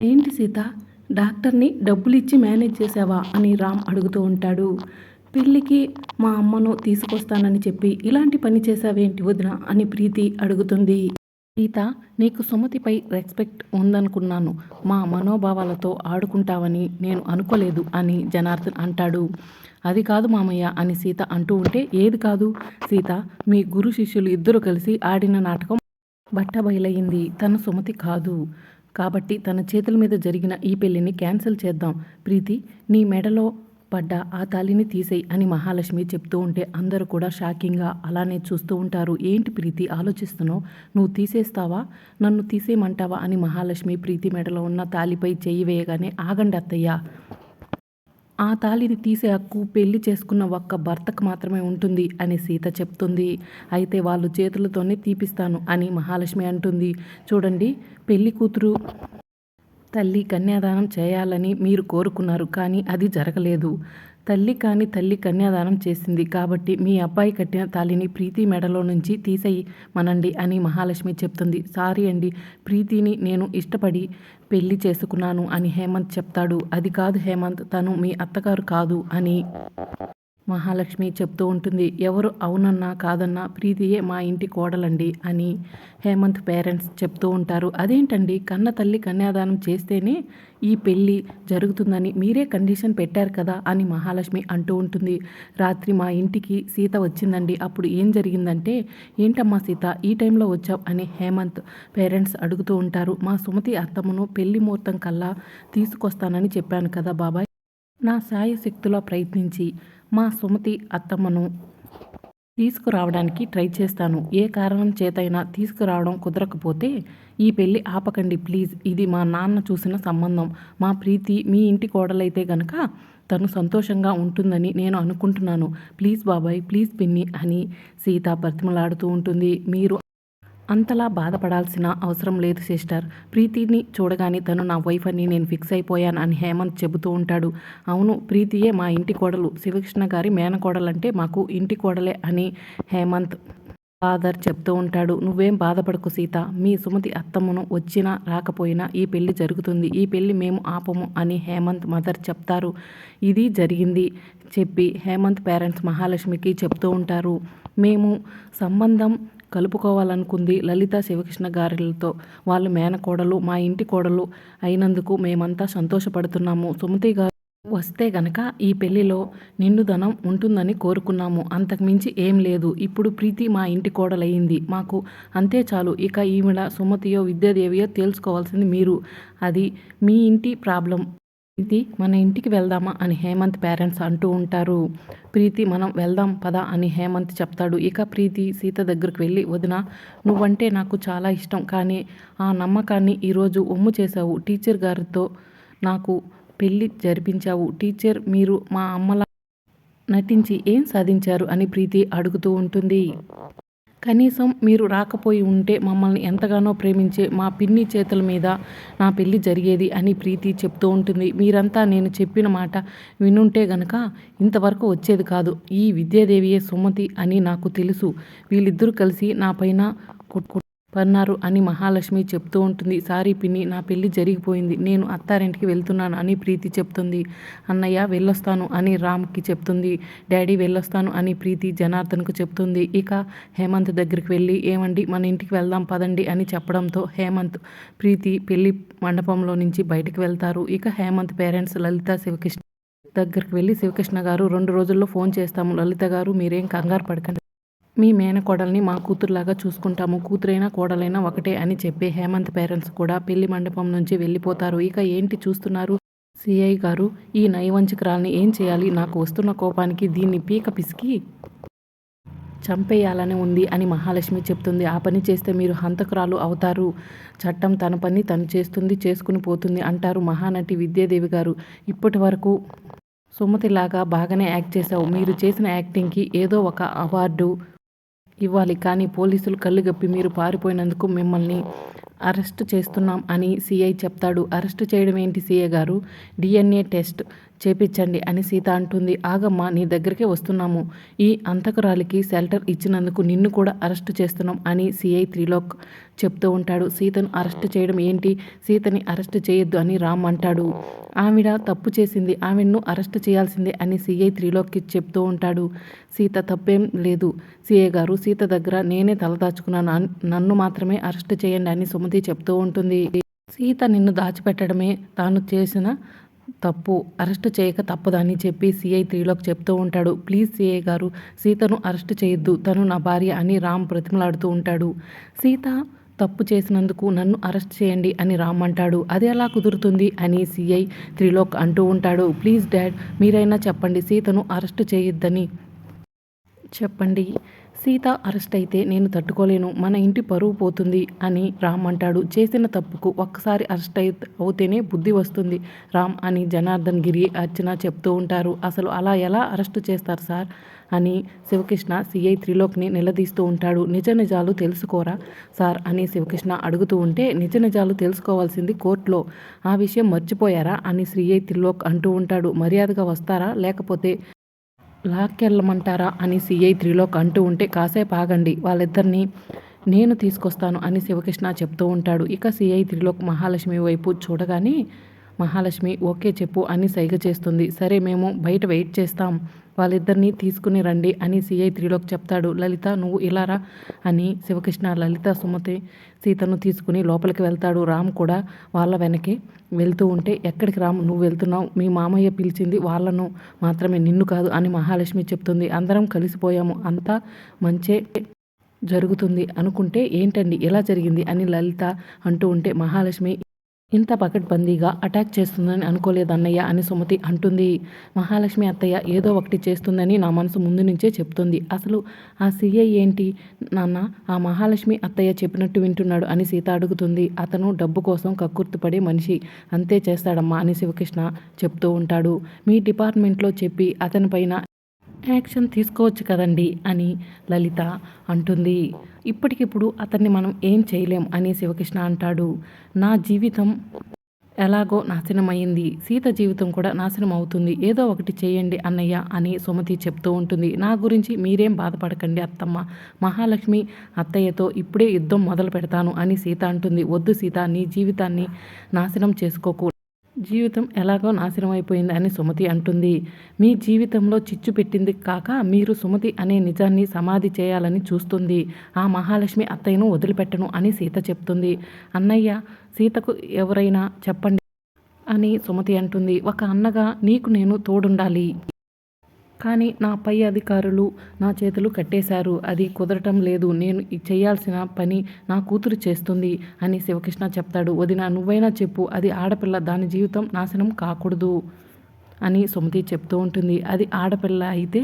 ఏంటి సీత? డాక్టర్ని డబ్బులు ఇచ్చి మేనేజ్ చేసావా అని రామ్ అడుగుతూ ఉంటాడు. పెళ్ళికి మా అమ్మను తీసుకొస్తానని చెప్పి ఇలాంటి పని చేసావేంటి వదిన? అని ప్రీతి అడుగుతుంది. సీత నీకు సుమతిపై రెస్పెక్ట్ ఉందనుకున్నాను. మా మనోభావాలతో ఆడుకుంటావని నేను అనుకోలేదు అని జనార్దన్ అంటాడు. అది కాదు మామయ్య అని సీత అంటూ ఉంటే ఏది కాదు? సీత మీ గురు శిష్యులు ఇద్దరు కలిసి ఆడిన నాటకం బట్ట బయలయింది తన సుమతి కాదు. కాబట్టి తన చేతుల మీద జరిగిన ఈ పెళ్ళిని క్యాన్సిల్ చేద్దాం. ప్రీతి నీ మెడలో పడ్డ ఆ తాలిని తీసేయి అని మహాలక్ష్మి చెప్తూ ఉంటే అందరూ కూడా షాకింగ్గా అలానే చూస్తూ ఉంటారు. ఏంటి ప్రీతి ఆలోచిస్తున్నావు? నువ్వు తీసేస్తావా? నన్ను తీసేయమంటావా? అని మహాలక్ష్మి ప్రీతి మెడలో ఉన్న తాలిపై చెయ్యి వేయగానే ఆగండి అత్తయ్య. ఆ తాళిని తీసే హక్కు పెళ్ళి చేసుకున్న ఒక్క భర్తకు మాత్రమే ఉంటుంది అని సీత చెప్తుంది. అయితే వాళ్ళు చేతులతోనే తీపిస్తాను అని మహాలక్ష్మి అంటుంది. చూడండి పెళ్ళి కూతురు తల్లి కన్యాదానం చేయాలని మీరు కోరుకున్నారు కానీ అది జరగలేదు. తల్లి కాని తల్లి కన్యాదానం చేసింది. కాబట్టి మీ అబ్బాయి కట్టిన తాలిని ప్రీతి మెడలో నుంచి తీసేయి మనండి అని మహాలక్ష్మి చెప్తుంది. సారీ అండి ప్రీతిని నేను ఇష్టపడి పెళ్ళి చేసుకున్నాను అని హేమంత్ చెప్తాడు. అది కాదు హేమంత్ తను మీ అత్తగారు కాదు అని మహాలక్ష్మి చెప్తూ ఉంటుంది ఎవరు అవునన్నా కాదన్నా ప్రీతియే మా ఇంటి కోడలండి అని హేమంత్ పేరెంట్స్ చెప్తూ ఉంటారు. అదేంటండి? కన్న తల్లి కన్యాదానం చేస్తేనే ఈ పెళ్ళి జరుగుతుందని మీరే కండిషన్ పెట్టారు కదా అని మహాలక్ష్మి అంటూ ఉంటుంది. రాత్రి మా ఇంటికి సీత వచ్చిందండి అప్పుడు ఏం జరిగిందంటే ఏంటమ్మా సీత ఈ టైంలో వచ్చావు అని హేమంత్ పేరెంట్స్ అడుగుతూ ఉంటారు. మా సుమతి అత్తమ్మను పెళ్ళి ముహూర్తం కల్లా తీసుకొస్తానని చెప్పాను కదా బాబాయ్ నా సాయశక్తిలో ప్రయత్నించి మా సుమతి అత్తమ్మను తీసుకురావడానికి ట్రై చేస్తాను. ఏ కారణం చేతైనా తీసుకురావడం కుదరకపోతే ఈ పెళ్ళి ఆపకండి ప్లీజ్. ఇది మా నాన్న చూసిన సంబంధం. మా ప్రీతి మీ ఇంటి కోడలైతే గనక తను సంతోషంగా ఉంటుందని నేను అనుకుంటున్నాను. ప్లీజ్ బాబాయ్ ప్లీజ్ పిన్ని అని సీత బ్రతిమలాడుతూ ఉంటుంది. మీరు అంతలా బాధపడాల్సిన అవసరం లేదు సిస్టర్. ప్రీతిని చూడగానే తను నా వైఫ్ అని నేను ఫిక్స్ అయిపోయాను అని హేమంత్ చెబుతూ ఉంటాడు. అవును ప్రీతియే మా ఇంటి కోడలు. శివకృష్ణ గారి మేనకోడలంటే మాకు ఇంటి కోడలే అని హేమంత్ ఫాదర్ చెప్తూ ఉంటాడు. నువ్వేం బాధపడకు సీత. మీ సుమతి అత్తమ్మను వచ్చినా రాకపోయినా ఈ పెళ్ళి జరుగుతుంది. ఈ పెళ్ళి మేము ఆపము అని హేమంత్ మదర్ చెప్తారు. ఇది జరిగింది చెప్పి హేమంత్ పేరెంట్స్ మహాలక్ష్మికి చెప్తూ ఉంటారు. మేము సంబంధం కలుపుకోవాలనుకుంది లలిత శివకృష్ణ గారిలతో వాళ్ళు మేనకోడలు మా ఇంటి కోడలు అయినందుకు మేమంతా సంతోషపడుతున్నాము. సుమతి గారు వస్తే గనక ఈ పెళ్ళిలో నిండుదనం ఉంటుందని కోరుకున్నాము. అంతకుమించి ఏం లేదు. ఇప్పుడు ప్రీతి మా ఇంటి కోడలయ్యింది. మాకు అంతే చాలు. ఇక ఈవిడ సుమతియో విద్యాదేవియో తేల్చుకోవాల్సింది మీరు. అది మీ ఇంటి ప్రాబ్లం. ప్రీతి మన ఇంటికి వెళ్దామా అని హేమంత్ పేరెంట్స్ అంటూ ఉంటారు. ప్రీతి మనం వెళ్దాం పదా అని హేమంత్ చెప్తాడు. ఇక ప్రీతి సీత దగ్గరికి వెళ్ళి వదిన నువ్వంటే నాకు చాలా ఇష్టం కానీ ఆ నమ్మకాన్ని ఈరోజు ఒమ్ము చేశావు. టీచర్ గారితో నాకు పెళ్ళి జరిపించావు. టీచర్ మీరు మా అమ్మలా నటించి ఏం సాధించారు అని ప్రీతి అడుగుతూ ఉంటుంది. కనీసం మీరు రాకపోయి ఉంటే మమ్మల్ని ఎంతగానో ప్రేమించే మా పిన్ని చేతుల మీద నా పెళ్ళి జరిగేది అని ప్రీతి చెప్తూ ఉంటుంది. మీరంతా నేను చెప్పిన మాట వినుంటే గనక ఇంతవరకు వచ్చేది కాదు. ఈ విద్యాదేవియే సుమతి అని నాకు తెలుసు. వీళ్ళిద్దరూ కలిసి నా పైన పన్నారు అని మహాలక్ష్మి చెప్తూ ఉంటుంది. సారీ పిన్ని నా పెళ్ళి జరిగిపోయింది. నేను అత్తారింటికి వెళ్తున్నాను అని ప్రీతి చెప్తుంది. అన్నయ్య వెళ్ళొస్తాను అని రామ్కి చెప్తుంది. డాడీ వెళ్ళొస్తాను అని ప్రీతి జనార్దన్కు చెప్తుంది. ఇక హేమంత్ దగ్గరికి వెళ్ళి ఏమండి మన ఇంటికి వెళ్దాం పదండి అని చెప్పడంతో హేమంత్ ప్రీతి పెళ్ళి మండపంలో నుంచి బయటకు వెళ్తారు. ఇక హేమంత్ పేరెంట్స్ లలిత శివకృష్ణ దగ్గరికి వెళ్ళి శివకృష్ణ గారు రెండు రోజుల్లో ఫోన్ చేస్తాము. లలిత గారు మీరేం కంగారు పడకండి. మీ మేనకోడల్ని మా కూతురులాగా చూసుకుంటాము. కూతురైనా కోడలైనా ఒకటే అని చెప్పి హేమంత్ పేరెంట్స్ కూడా పెళ్ళి మండపం నుంచి వెళ్ళిపోతారు. ఇక ఏంటి చూస్తున్నారు? సిఐ గారు ఈ నయవంచకురాల్ని ఏం చేయాలి? నాకు వస్తున్న కోపానికి దీన్ని పీక పిసికి చంపేయాలని ఉంది అని మహాలక్ష్మి చెప్తుంది. ఆ పని చేస్తే మీరు హంతకురాలు అవుతారు. చట్టం తన పని తను చేస్తుంది చేసుకుని పోతుంది అంటారు మహానటి విద్యాదేవి గారు. ఇప్పటి వరకు సుమతిలాగా బాగానే యాక్ట్ చేశావు. మీరు చేసిన యాక్టింగ్కి ఏదో ఒక అవార్డు ఇవ్వాలి కానీ పోలీసులు కళ్ళు గప్పి మీరు పారిపోయినందుకు మిమ్మల్ని అరెస్ట్ చేస్తున్నాం అని సీఐ చెప్తాడు. అరెస్ట్ చేయడం ఏంటి సీఏ గారు? DNA test. చేపించండి అని సీత అంటుంది. ఆగమ్మ నీ దగ్గరికే వస్తున్నాము. ఈ అంతకురాలికి షెల్టర్ ఇచ్చినందుకు నిన్ను కూడా అరెస్ట్ చేస్తున్నాం అని సిఐ త్రిలోక్ చెప్తూ ఉంటాడు. సీతను అరెస్ట్ చేయడం ఏంటి? సీతని అరెస్ట్ చేయొద్దు అని రామ్ అంటాడు. ఆవిడ తప్పు చేసింది ఆమెను అరెస్ట్ చేయాల్సిందే అని సిఐ త్రిలోక్కి చెప్తూ ఉంటాడు. సీత తప్పేం లేదు. సిఐ గారు సీత దగ్గర నేనే తలదాచుకున్నాను నన్ను మాత్రమే అరెస్ట్ చేయండి అని సుమతి చెప్తూ ఉంటుంది. సీత నిన్ను దాచిపెట్టడమే తాను చేసిన తప్పు. అరెస్ట్ చేయక తప్పదని చెప్పి సిఐ త్రీలోకి చెప్తూ ఉంటాడు. ప్లీజ్ సిఐ గారు సీతను అరెస్ట్ చేయొద్దు. తను నా భార్య అని రామ్ బ్రతిమలాడుతూ ఉంటాడు. సీత తప్పు చేసినందుకు నన్ను అరెస్ట్ చేయండి అని రామ్ అంటాడు. అది ఎలా కుదురుతుంది అని సిఐ త్రిలోక్ అంటూ ఉంటాడు. ప్లీజ్ డాడ్ మీరైనా చెప్పండి సీతను అరెస్ట్ చేయొద్దని. చెప్పండి. సీత అరెస్ట్ అయితే నేను తట్టుకోలేను మన ఇంటి పరువు పోతుంది అని రామ్ అంటాడు. చేసిన తప్పుకు ఒక్కసారి అరెస్ట్ అయి అవుతేనే బుద్ధి వస్తుంది. రామ్ అని జనార్దన్ గిరి అర్చన చెప్తూ ఉంటారు. అసలు అలా ఎలా అరెస్ట్ చేస్తారు సార్? అని శివకృష్ణ సిఐ త్రిలోక్ని నిలదీస్తూ ఉంటాడు. నిజ నిజాలు తెలుసుకోరా సార్? అని శివకృష్ణ అడుగుతూ ఉంటే నిజ నిజాలు తెలుసుకోవాల్సింది కోర్టులో. ఆ విషయం మర్చిపోయారా? అని సిఐ త్రిలోక్ అంటూ ఉంటాడు. మర్యాదగా వస్తారా? లేకపోతే లాక్కెళ్ళమంటారా అని సిఐ త్రిలోక్ అంటూ ఉంటే కాసేపు ఆగండి వాళ్ళిద్దరిని నేను తీసుకొస్తాను అని శివకృష్ణ చెప్తూ ఉంటాడు. ఇక సిఐ త్రిలోక్ మహాలక్ష్మి వైపు చూడగానే మహాలక్ష్మి ఓకే చెప్పు అని సైగ చేస్తుంది. సరే మేము బయట వెయిట్ చేస్తాం. వాళ్ళిద్దరినీ తీసుకుని రండి అని సిఐ త్రిలోక్ చెప్తాడు. లలిత నువ్వు ఇలారా అని శివకృష్ణ లలిత సుమతి సీతను తీసుకుని లోపలికి వెళ్తాడు. రామ్ కూడా వాళ్ళ వెనకే వెళ్తూ ఉంటే ఎక్కడికి రామ్? నువ్వు వెళ్తున్నావు. మీ మామయ్య పిలిచింది వాళ్ళను మాత్రమే నిన్ను కాదు అని మహాలక్ష్మి చెప్తుంది. అందరం కలిసిపోయాము. అంతా మంచే జరుగుతుంది అనుకుంటే ఏంటండి? ఎలా జరిగింది? అని లలిత అంటూ ఉంటే మహాలక్ష్మి ఇంత పకడ్బందీగా అటాక్ చేస్తుందని అనుకోలేదు అన్నయ్య అని సుమతి అంటుంది. మహాలక్ష్మి అత్తయ్య ఏదో ఒకటి చేస్తుందని నా మనసు ముందు నుంచే చెప్తుంది. అసలు ఆ సీఐ ఏంటి? నాన్న ఆ మహాలక్ష్మి అత్తయ్య చెప్పినట్టు వింటున్నాడు అని సీత అడుగుతుంది. అతను డబ్బు కోసం కక్కుర్తిపడే మనిషి. అంతే చేస్తాడమ్మా అని శివకృష్ణ చెప్తూ ఉంటాడు. మీ డిపార్ట్మెంట్లో చెప్పి అతనిపైన యాక్షన్ తీసుకోవచ్చు కదండి అని లలిత అంటుంది. ఇప్పటికిప్పుడు అతన్ని మనం ఏం చేయలేం అని శివకృష్ణ అంటాడు. నా జీవితం ఎలాగో నాశనమైంది సీత జీవితం కూడా నాశనం అవుతుంది ఏదో ఒకటి చేయండి అన్నయ్య అని సుమతి చెప్తూ ఉంటుంది. నా గురించి మీరేం బాధపడకండి అత్తమ్మ. మహాలక్ష్మి అత్తయ్యతో ఇప్పుడే యుద్ధం మొదలు పెడతాను అని సీత అంటుంది. వద్దు సీత నీ జీవితాన్ని నాశనం చేసుకోకు. జీవితం ఎలాగో నాశనం అయిపోయింది అని సుమతి అంటుంది. మీ జీవితంలో చిచ్చు పెట్టింది కాక మీరు సుమతి అనే నిజాన్ని సమాధి చేయాలని చూస్తుంది. ఆ మహాలక్ష్మి అత్తయ్యను వదిలిపెట్టను అని సీత చెప్తుంది. అన్నయ్య సీతకు ఎవరైనా చెప్పండి అని సుమతి అంటుంది. ఒక అన్నగా నీకు నేను తోడుండాలి. కానీ నా పై అధికారులు నా చేతులు కట్టేశారు. అది కుదరటం లేదు. నేను చేయాల్సిన పని నా కూతురు చేస్తుంది అని శివకృష్ణ చెప్తాడు. వదిన నువ్వైనా చెప్పు. అది ఆడపిల్ల. దాని జీవితం నాశనం కాకూడదు. అని సుమతి చెప్తూ ఉంటుంది. అది ఆడపిల్ల అయితే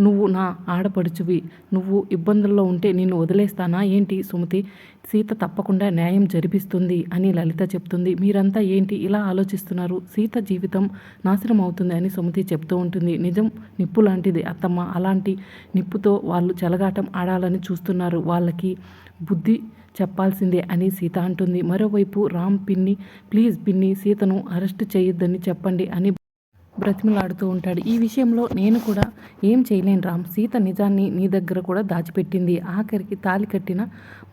నువ్వు నా ఆడపడుచువి. నువ్వు ఇబ్బందుల్లో ఉంటే నిన్ను వదిలేస్తానా? ఏంటి సుమతి? సీత తప్పకుండా న్యాయం జరిపిస్తుంది అని లలిత చెప్తుంది. మీరంతా ఏంటి ఇలా ఆలోచిస్తున్నారు? సీత జీవితం నాశనం అవుతుంది అని సుమతి చెప్తూ ఉంటుంది. నిజం నిప్పు లాంటిది అత్తమ్మ. అలాంటి నిప్పుతో వాళ్ళు చెలగాటం ఆడాలని చూస్తున్నారు. వాళ్ళకి బుద్ధి చెప్పాల్సిందే అని సీత అంటుంది. మరోవైపు రామ్ పిన్ని ప్లీజ్ పిన్ని సీతను అరెస్ట్ చేయొద్దని చెప్పండి అని బ్రతిమలాడుతూ ఉంటాడు. ఈ విషయంలో నేను కూడా ఏం చేయలేను రామ్. సీత నిజాన్ని నీ దగ్గర కూడా దాచిపెట్టింది. ఆఖరికి తాలి కట్టిన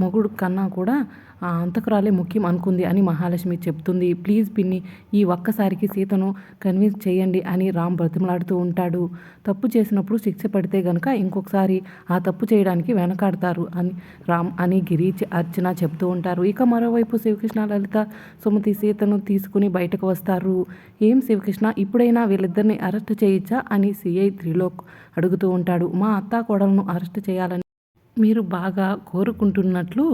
మొగుడు కన్నా కూడా ఆ అంతకురాలే ముఖ్యం అనుకుంది అని మహాలక్ష్మి చెప్తుంది. ప్లీజ్ పిన్ని ఈ ఒక్కసారికి సీతను కన్విన్స్ చేయండి అని రామ్ బ్రతిమలాడుతూ ఉంటాడు. తప్పు చేసినప్పుడు శిక్ష పడితే గనుక ఇంకొకసారి ఆ తప్పు చేయడానికి వెనకాడతారు అని రామ్ అని గిరి అర్చన చెప్తూ ఉంటారు. ఇక మరోవైపు శివకృష్ణ లలిత సుమతి సీతను తీసుకుని బయటకు వస్తారు. ఏం శివకృష్ణ? ఇప్పుడైనా వీళ్ళిద్దరిని అరెస్ట్ చేయొచ్చా అని సిఐ త్రిలోక్ అడుగుతూ ఉంటాడు. మా అత్త కోడలను అరెస్ట్ చేయాలని మీరు బాగా కోరుకుంటున్నట్లు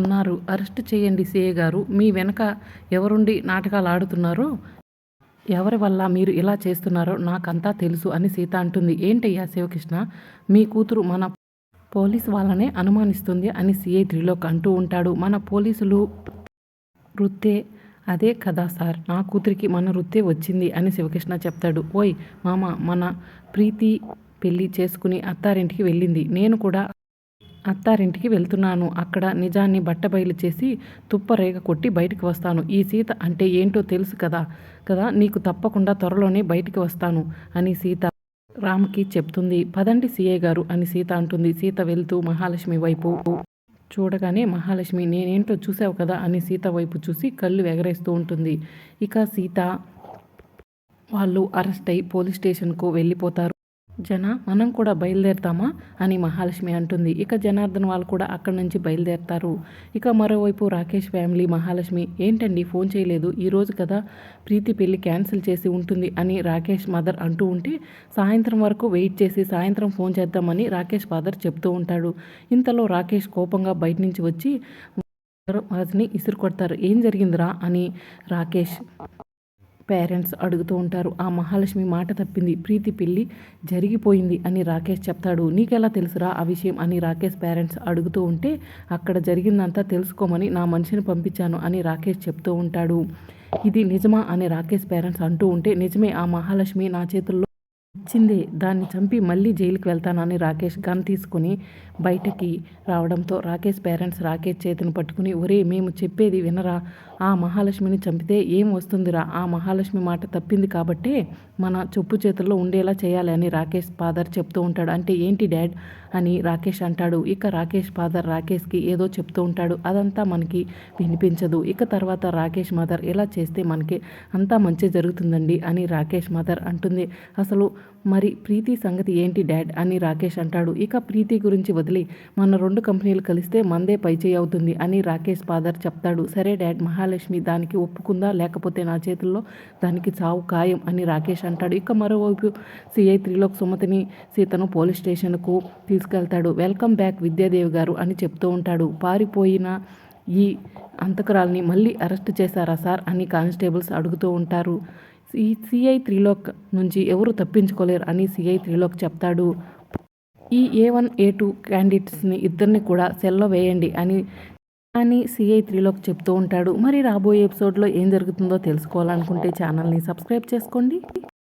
ఉన్నారు. అరెస్ట్ చేయండి సిఏ గారు. మీ వెనక ఎవరుండి నాటకాలు ఆడుతున్నారో ఎవరి వల్ల మీరు ఇలా చేస్తున్నారో నాకంతా తెలుసు అని సీత అంటుంది. ఏంటయ్యా శివకృష్ణ? మీ కూతురు మన పోలీస్ వాళ్ళనే అనుమానిస్తుంది అని సిఐ త్రిలోక్ అంటూ ఉంటాడు. మన పోలీసులు వృత్తే అదే కదా సార్ నా కూతురికి మన వృత్తే వచ్చింది అని శివకృష్ణ చెప్తాడు. ఓయ్ మామ మన ప్రీతి పెళ్ళి చేసుకుని అత్తారింటికి వెళ్ళింది. నేను కూడా అత్తారింటికి వెళ్తున్నాను. అక్కడ నిజాన్ని బట్టబయలు చేసి తుప్పరేగ కొట్టి బయటికి వస్తాను. ఈ సీత అంటే ఏంటో తెలుసు కదా కదా నీకు తప్పకుండా త్వరలోనే బయటికి వస్తాను అని సీత రామ్కి చెప్తుంది. పదండి సీఏ గారు అని సీత అంటుంది. సీత వెళ్తూ మహాలక్ష్మి వైపు చూడగానే మహాలక్ష్మి నేనేంటో చూసావు కదా? అని సీత వైపు చూసి కళ్ళు ఎగరేస్తూ ఉంటుంది. ఇక సీత వాళ్ళు అరెస్ట్ అయి పోలీస్ స్టేషన్కు వెళ్ళిపోతారు. జన మనం కూడా బయలుదేరుతామా? అని మహాలక్ష్మి అంటుంది. ఇక జనార్దన్ వాళ్ళు కూడా అక్కడి నుంచి బయలుదేరుతారు. ఇక మరోవైపు రాకేష్ ఫ్యామిలీ మహాలక్ష్మి ఏంటండి ఫోన్ చేయలేదు? ఈరోజు కదా ప్రీతి పెళ్ళి క్యాన్సిల్ చేసి ఉంటుంది అని రాకేష్ మదర్ అంటూ ఉంటే సాయంత్రం వరకు వెయిట్ చేసి సాయంత్రం ఫోన్ చేద్దామని రాకేష్ ఫాదర్ చెప్తూ ఉంటాడు. ఇంతలో రాకేష్ కోపంగా బయట నుంచి వచ్చి వాటిని ఇసురు కొడతారు. ఏం జరిగిందిరా? అని రాకేష్ పేరెంట్స్ అడుగుతూ ఉంటారు ఆ మహాలక్ష్మి మాట తప్పింది ప్రీతి పెళ్ళి జరిగిపోయింది అని రాకేష్ చెప్తాడు. నీకెలా తెలుసురా ఆ విషయం అని రాకేష్ పేరెంట్స్ అడుగుతూ ఉంటే అక్కడ జరిగిందంతా తెలుసుకోమని నా మనిషిని పంపించాను అని రాకేష్ చెప్తూ ఉంటాడు. ఇది నిజమా అని రాకేష్ పేరెంట్స్ అంటూ ఉంటే నిజమే ఆ మహాలక్ష్మి నా చేతుల్లో ఇచ్చిందే. దాన్ని చంపి మళ్ళీ జైలుకి వెళ్తానని రాకేష్ గన్ తీసుకుని బయటకి రావడంతో రాకేష్ పేరెంట్స్ రాకేష్ చేతిని పట్టుకుని ఒరే మేము చెప్పేది వినరా? ఆ మహాలక్ష్మిని చంపితే ఏం వస్తుందిరా? ఆ మహాలక్ష్మి మాట తప్పింది కాబట్టే మన చెప్పు చేతుల్లో ఉండేలా చేయాలి అని రాకేష్ ఫాదర్ చెప్తూ ఉంటాడు. అంటే ఏంటి డాడ్? అని రాకేష్ అంటాడు. ఇక రాకేష్ ఫాదర్ రాకేష్కి ఏదో చెప్తూ ఉంటాడు. అదంతా మనకి వినిపించదు. ఇక తర్వాత రాకేష్ మదర్ ఇలా చేస్తే మనకి అంతా మంచి జరుగుతుందండి అని రాకేష్ మదర్ అంటుంది. అసలు మరి ప్రీతి సంగతి ఏంటి డాడ్ అని రాకేష్ అంటాడు. ఇక ప్రీతి గురించి వదిలి మన రెండు కంపెనీలు కలిస్తే మందే పైచేయి అవుతుంది అని రాకేష్ ఫాదర్ చెప్తాడు. సరే డాడ్ మహాలక్ష్మి దానికి ఒప్పుకుందా? లేకపోతే నా చేతుల్లో దానికి చావు ఖాయం అని రాకేష్ అంటాడు. ఇక మరోవైపు సిఐ త్రిలోక్ సుమతిని సీతను పోలీస్ స్టేషన్కు తీసుకెళ్తాడు. వెల్కమ్ బ్యాక్ విద్యాదేవి గారు అని చెప్తూ ఉంటాడు. పారిపోయిన ఈ అంతకురాల్ని మళ్ళీ అరెస్ట్ చేశారా సార్ అని కానిస్టేబుల్స్ అడుగుతూ ఉంటారు. ఈ సిఐ త్రిలోక్ నుంచి ఎవరు తప్పించుకోలేరు అని సిఐ త్రిలోక్ చెప్తాడు. ఈ ఏ వన్ ఏ టూ క్యాండిడేట్స్ని ఇద్దరిని కూడా సెల్లో వేయండి అని అని సిఐ త్రిలోక్ చెప్తూ ఉంటాడు. మరి రాబోయే ఎపిసోడ్లో ఏం జరుగుతుందో తెలుసుకోవాలనుకుంటే ఛానల్ని సబ్స్క్రైబ్ చేసుకోండి.